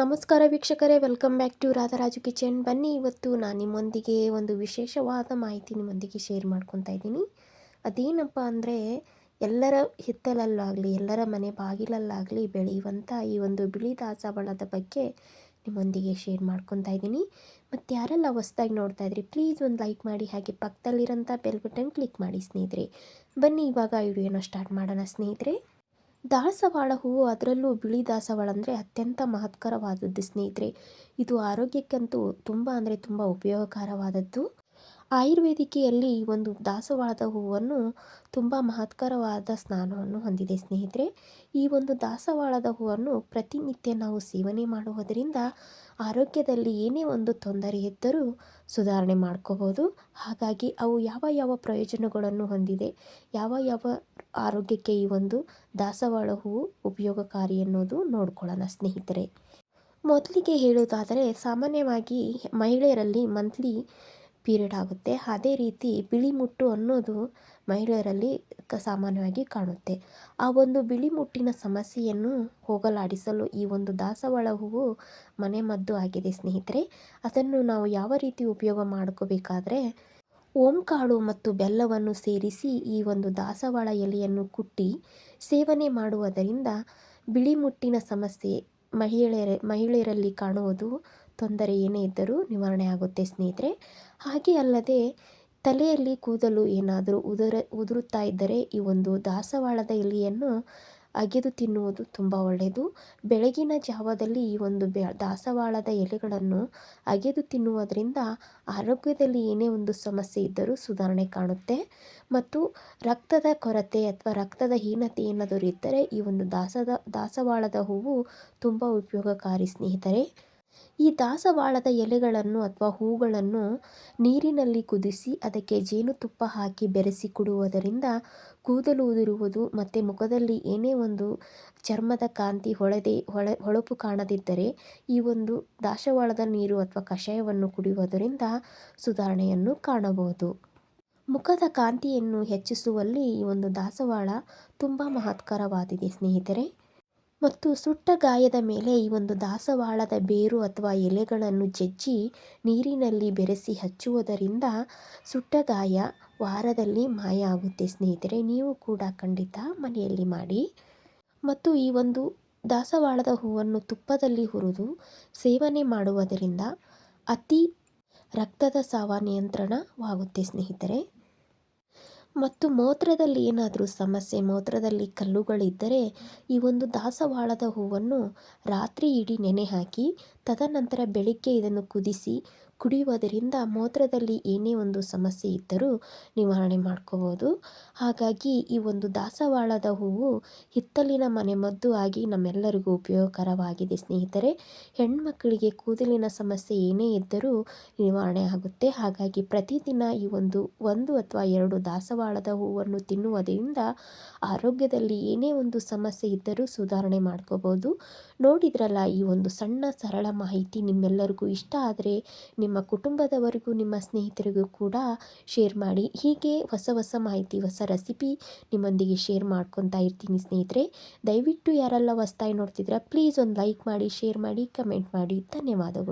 ನಮಸ್ಕಾರ ವೀಕ್ಷಕರೇ, welcome back to Radharaju kitchen. ಬನ್ನಿ, ಇವತ್ತು ನಾನು ನಿಮ್ಮೊಂದಿಗೆ ಒಂದು ವಿಶೇಷವಾದ ಮಾಹಿತಿ ನಿಮ್ಮೊಂದಿಗೆ ಶೇರ್ ಮಾಡ್ಕೊತಾ ಇದ್ದೀನಿ. ಅದೇನಪ್ಪ ಅಂದರೆ, ಎಲ್ಲರ ಹಿತ್ತಲಲ್ಲಾಗಲಿ, ಎಲ್ಲರ ಮನೆ ಬಾಗಿಲಲ್ಲಾಗಲಿ ಬೆಳೆಯುವಂಥ ಈ ಒಂದು ಬಿಳಿ ದಾಸವಾಳದ ಬಗ್ಗೆ ನಿಮ್ಮೊಂದಿಗೆ ಶೇರ್ ಮಾಡ್ಕೊತಾ ಇದ್ದೀನಿ. ಮತ್ತು ಯಾರೆಲ್ಲ ಹೊಸ್ದಾಗಿ ನೋಡ್ತಾ ಇದ್ರಿ ಪ್ಲೀಸ್ ಒಂದು ಲೈಕ್ ಮಾಡಿ, ಹಾಗೆ ಪಕ್ಕದಲ್ಲಿರೋಂಥ ಬೆಲ್ ಬಟನ್ ಕ್ಲಿಕ್ ಮಾಡಿ ಸ್ನೇಹಿತರೆ. ಬನ್ನಿ, ಇವಾಗ ವಿಡಿಯೋನ ಸ್ಟಾರ್ಟ್ ಮಾಡೋಣ ಸ್ನೇಹಿತರೆ. ದಾಸವಾಳ ಹೂವು ಅದರಲ್ಲೂ ಬಿಳಿ ದಾಸವಾಳ ಅಂದರೆ ಅತ್ಯಂತ ಮಹತ್ಕರವಾದದ್ದು ಸ್ನೇಹಿತರೆ. ಇದು ಆರೋಗ್ಯಕ್ಕಂತೂ ತುಂಬ ಅಂದರೆ ತುಂಬ ಉಪಯೋಗಕರವಾದದ್ದು. ಆಯುರ್ವೇದಿಕೆಯಲ್ಲಿ ಒಂದು ದಾಸವಾಳದ ಹೂವನ್ನು ತುಂಬ ಮಹತ್ಕರವಾದ ಸ್ನಾನವನ್ನು ಹೊಂದಿದೆ ಸ್ನೇಹಿತರೆ. ಈ ಒಂದು ದಾಸವಾಳದ ಹೂವನ್ನು ಪ್ರತಿನಿತ್ಯ ನಾವು ಸೇವನೆ ಮಾಡುವುದರಿಂದ ಆರೋಗ್ಯದಲ್ಲಿ ಏನೇ ಒಂದು ತೊಂದರೆ ಇದ್ದರೂ ಸುಧಾರಣೆ ಮಾಡ್ಕೋಬೋದು. ಹಾಗಾಗಿ ಅವು ಯಾವ ಯಾವ ಪ್ರಯೋಜನಗಳನ್ನು ಹೊಂದಿದೆ, ಯಾವ ಯಾವ ಆರೋಗ್ಯಕ್ಕೆ ಈ ಒಂದು ದಾಸವಾಳ ಹೂವು ಉಪಯೋಗಕಾರಿ ಅನ್ನೋದು ನೋಡ್ಕೊಳ್ಳೋಣ ಸ್ನೇಹಿತರೆ. ಮೊದಲಿಗೆ ಹೇಳೋದಾದರೆ, ಸಾಮಾನ್ಯವಾಗಿ ಮಹಿಳೆಯರಲ್ಲಿ ಮಂತ್ಲಿ ಪೀರಿಯಡ್ ಆಗುತ್ತೆ. ಅದೇ ರೀತಿ ಬಿಳಿ ಮುಟ್ಟು ಅನ್ನೋದು ಮಹಿಳೆಯರಲ್ಲಿ ಕ ಸಾಮಾನ್ಯವಾಗಿ ಕಾಣುತ್ತೆ. ಆ ಒಂದು ಬಿಳಿ ಮುಟ್ಟಿನ ಸಮಸ್ಯೆಯನ್ನು ಹೋಗಲಾಡಿಸಲು ಈ ಒಂದು ದಾಸವಾಳ ಹೂವು ಮನೆಮದ್ದು ಆಗಿದೆ ಸ್ನೇಹಿತರೆ. ಅದನ್ನು ನಾವು ಯಾವ ರೀತಿ ಉಪಯೋಗ ಮಾಡ್ಕೋಬೇಕಾದ್ರೆ ಓಂಕಾಳು ಮತ್ತು ಬೆಲ್ಲವನ್ನು ಸೇರಿಸಿ ಈ ಒಂದು ದಾಸವಾಳ ಎಲೆಯನ್ನು ಕುಟ್ಟಿ ಸೇವನೆ ಮಾಡುವುದರಿಂದ ಬಿಳಿ ಮುಟ್ಟಿನ ಸಮಸ್ಯೆ ಮಹಿಳೆಯರ, ಮಹಿಳೆಯರಲ್ಲಿ ಕಾಣುವುದು ತೊಂದರೆ ಏನೇ ಇದ್ದರೂ ನಿವಾರಣೆ ಆಗುತ್ತೆ ಸ್ನೇಹಿತರೆ. ಹಾಗೆ ಅಲ್ಲದೆ ತಲೆಯಲ್ಲಿ ಕೂದಲು ಏನಾದರೂ ಉದುರ, ಉದುರುತ್ತಾ ಇದ್ದರೆ ಈ ಒಂದು ದಾಸವಾಳದ ಎಲೆಯನ್ನು ಅಗೆದು ತಿನ್ನುವುದು ತುಂಬ ಒಳ್ಳೆಯದು. ಬೆಳಗಿನ ಜಾವದಲ್ಲಿ ಈ ಒಂದು ಬೆ, ದಾಸವಾಳದ ಎಲೆಗಳನ್ನು ಅಗೆದು ತಿನ್ನುವುದರಿಂದ ಆರೋಗ್ಯದಲ್ಲಿ ಏನೇ ಒಂದು ಸಮಸ್ಯೆ ಇದ್ದರೂ ಸುಧಾರಣೆ ಕಾಣುತ್ತೆ. ಮತ್ತು ರಕ್ತದ ಕೊರತೆ ಅಥವಾ ರಕ್ತದ ಹೀನತೆ ಏನಾದರೂ ಇದ್ದರೆ ಈ ಒಂದು ದಾಸದ, ದಾಸವಾಳದ ಹೂವು ತುಂಬ ಉಪಯೋಗಕಾರಿ ಸ್ನೇಹಿತರೆ. ಈ ದಾಸವಾಳದ ಎಲೆಗಳನ್ನು ಅಥವಾ ಹೂಗಳನ್ನು ನೀರಿನಲ್ಲಿ ಕುದಿಸಿ ಅದಕ್ಕೆ ಜೇನುತುಪ್ಪ ಹಾಕಿ ಬೆರೆಸಿ ಕೊಡುವುದರಿಂದ ಕೂದಲು ಉದುರುವುದು ಮತ್ತು ಮುಖದಲ್ಲಿ ಏನೇ ಒಂದು ಚರ್ಮದ ಕಾಂತಿ ಹೊಳೆದೆ ಹೊಳೆ ಹೊಳಪು ಕಾಣದಿದ್ದರೆ ಈ ಒಂದು ದಾಸವಾಳದ ನೀರು ಅಥವಾ ಕಷಾಯವನ್ನು ಕುಡಿಯುವುದರಿಂದ ಸುಧಾರಣೆಯನ್ನು ಕಾಣಬಹುದು. ಮುಖದ ಕಾಂತಿಯನ್ನು ಹೆಚ್ಚಿಸುವಲ್ಲಿ ಈ ಒಂದು ದಾಸವಾಳ ತುಂಬ ಮಹತ್ಕರವಾದಿದೆ ಸ್ನೇಹಿತರೆ. ಮತ್ತು ಸುಟ್ಟ ಗಾಯದ ಮೇಲೆ ಈ ಒಂದು ದಾಸವಾಳದ ಬೇರು ಅಥವಾ ಎಲೆಗಳನ್ನು ಜಜ್ಜಿ ನೀರಿನಲ್ಲಿ ಬೆರೆಸಿ ಹಚ್ಚುವುದರಿಂದ ಸುಟ್ಟ ಗಾಯ ವಾರದಲ್ಲಿ ಮಾಯ ಆಗುತ್ತೆ ಸ್ನೇಹಿತರೆ. ನೀವು ಕೂಡ ಖಂಡಿತ ಮನೆಯಲ್ಲಿ ಮಾಡಿ. ಮತ್ತು ಈ ಒಂದು ದಾಸವಾಳದ ಹೂವನ್ನು ತುಪ್ಪದಲ್ಲಿ ಹುರಿದು ಸೇವನೆ ಮಾಡುವುದರಿಂದ ಅತಿ ರಕ್ತದ ಸಾವ ನಿಯಂತ್ರಣವಾಗುತ್ತೆ ಸ್ನೇಹಿತರೆ. ಮತ್ತು ಮೂತ್ರದಲ್ಲಿ ಏನಾದರೂ ಸಮಸ್ಯೆ, ಮೂತ್ರದಲ್ಲಿ ಕಲ್ಲುಗಳಿದ್ದರೆ ಈ ಒಂದು ದಾಸವಾಳದ ಹೂವನ್ನು ರಾತ್ರಿ ಇಡೀ ನೆನೆ ಹಾಕಿ, ತದನಂತರ ಬೆಳಿಗ್ಗೆ ಇದನ್ನು ಕುದಿಸಿ ಕುಡಿಯುವುದರಿಂದ ಮೂತ್ರದಲ್ಲಿ ಏನೇ ಒಂದು ಸಮಸ್ಯೆ ಇದ್ದರೂ ನಿವಾರಣೆ ಮಾಡ್ಕೋಬೋದು. ಹಾಗಾಗಿ ಈ ಒಂದು ದಾಸವಾಳದ ಹೂವು ಹಿತ್ತಲಿನ ಮನೆಮದ್ದು ಆಗಿ ನಮ್ಮೆಲ್ಲರಿಗೂ ಉಪಯೋಗಕರವಾಗಿದೆ ಸ್ನೇಹಿತರೆ. ಹೆಣ್ಮಕ್ಕಳಿಗೆ ಕೂದಲಿನ ಸಮಸ್ಯೆ ಏನೇ ಇದ್ದರೂ ನಿವಾರಣೆ ಆಗುತ್ತೆ. ಹಾಗಾಗಿ ಪ್ರತಿದಿನ ಈ ಒಂದು ಒಂದು ಅಥವಾ ಎರಡು ದಾಸವಾಳದ ಹೂವನ್ನು ತಿನ್ನುವುದರಿಂದ ಆರೋಗ್ಯದಲ್ಲಿ ಏನೇ ಒಂದು ಸಮಸ್ಯೆ ಇದ್ದರೂ ಸುಧಾರಣೆ ಮಾಡ್ಕೋಬೋದು. ನೋಡಿದ್ರಲ್ಲ ಈ ಒಂದು ಸಣ್ಣ ಸರಳ ಮಾಹಿತಿ ನಿಮ್ಮೆಲ್ಲರಿಗೂ ಇಷ್ಟ ಆದರೆ ನಿಮ್ಮ ನಿಮ್ಮ ಕುಟುಂಬದವರಿಗೂ, ನಿಮ್ಮ ಸ್ನೇಹಿತರಿಗೂ ಕೂಡ ಶೇರ್ ಮಾಡಿ. ಹೀಗೆ ಹೊಸ ಹೊಸ ಮಾಹಿತಿ, ಹೊಸ ರೆಸಿಪಿ ನಿಮ್ಮೊಂದಿಗೆ ಶೇರ್ ಮಾಡ್ಕೊತಾ ಇರ್ತೀನಿ ಸ್ನೇಹಿತರೆ. ದಯವಿಟ್ಟು ಯಾರೆಲ್ಲ ಹೊಸ್ತಾಗಿ ನೋಡ್ತಿದ್ರೆ ಪ್ಲೀಸ್ ಒಂದು ಲೈಕ್ ಮಾಡಿ ಶೇರ್ ಮಾಡಿ ಕಮೆಂಟ್ ಮಾಡಿ. ಧನ್ಯವಾದಗಳು.